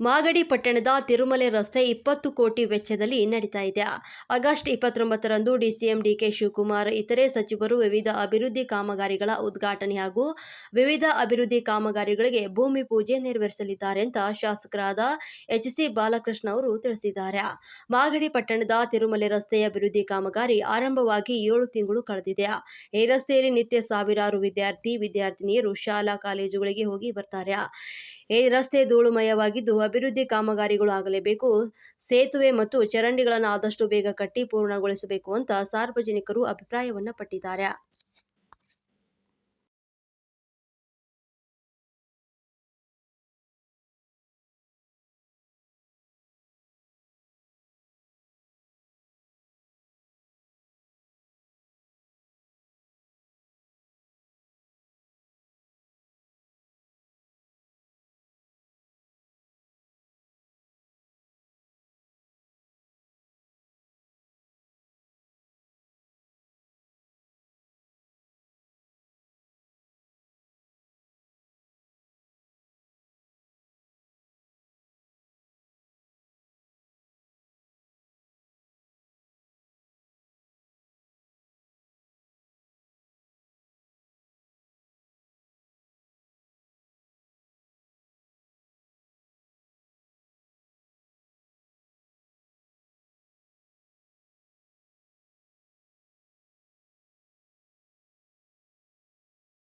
ಮಾಗಡಿ ಪಟ್ಟಣದ ತಿರುಮಲೆ ರಸ್ತೆ ಇಪ್ಪತ್ತು ಕೋಟಿ ವೆಚ್ಚದಲ್ಲಿ ನಡೀತಾ ಇದೆ. ಆಗಸ್ಟ್ ಇಪ್ಪತ್ತೊಂಬತ್ತರಂದು ಡಿಸಿಎಂ ಡಿಕೆ ಶಿವಕುಮಾರ್, ಇತರೆ ಸಚಿವರು ವಿವಿಧ ಅಭಿವೃದ್ಧಿ ಕಾಮಗಾರಿಗಳ ಉದ್ಘಾಟನೆ ಹಾಗೂ ವಿವಿಧ ಅಭಿವೃದ್ಧಿ ಕಾಮಗಾರಿಗಳಿಗೆ ಭೂಮಿ ಪೂಜೆ ನೆರವೇರಿಸಲಿದ್ದಾರೆ ಅಂತ ಶಾಸಕರಾದ ಎಚ್ ಸಿ ಬಾಲಕೃಷ್ಣ ಅವರು ತಿಳಿಸಿದ್ದಾರೆ. ಮಾಗಡಿ ಪಟ್ಟಣದ ತಿರುಮಲೆ ರಸ್ತೆಯ ಅಭಿವೃದ್ಧಿ ಕಾಮಗಾರಿ ಆರಂಭವಾಗಿ ಏಳು ತಿಂಗಳು ಕಳೆದಿದೆ. ಈ ರಸ್ತೆಯಲ್ಲಿ ನಿತ್ಯ ಸಾವಿರಾರು ವಿದ್ಯಾರ್ಥಿ, ವಿದ್ಯಾರ್ಥಿನಿಯರು ಶಾಲಾ, ಕಾಲೇಜುಗಳಿಗೆ ಹೋಗಿ ಬರ್ತಾರೆ. ಈ ರಸ್ತೆ ಧೂಳುಮಯವಾಗಿದ್ದು ಅಭಿವೃದ್ಧಿ ಕಾಮಗಾರಿಗಳು ಆಗಲೇಬೇಕು. ಸೇತುವೆ ಮತ್ತು ಚರಂಡಿಗಳನ್ನು ಆದಷ್ಟು ಬೇಗ ಕಟ್ಟಿ ಪೂರ್ಣಗೊಳಿಸಬೇಕು ಅಂತ ಸಾರ್ವಜನಿಕರು ಅಭಿಪ್ರಾಯವನ್ನ ಪಟ್ಟಿದ್ದಾರೆ.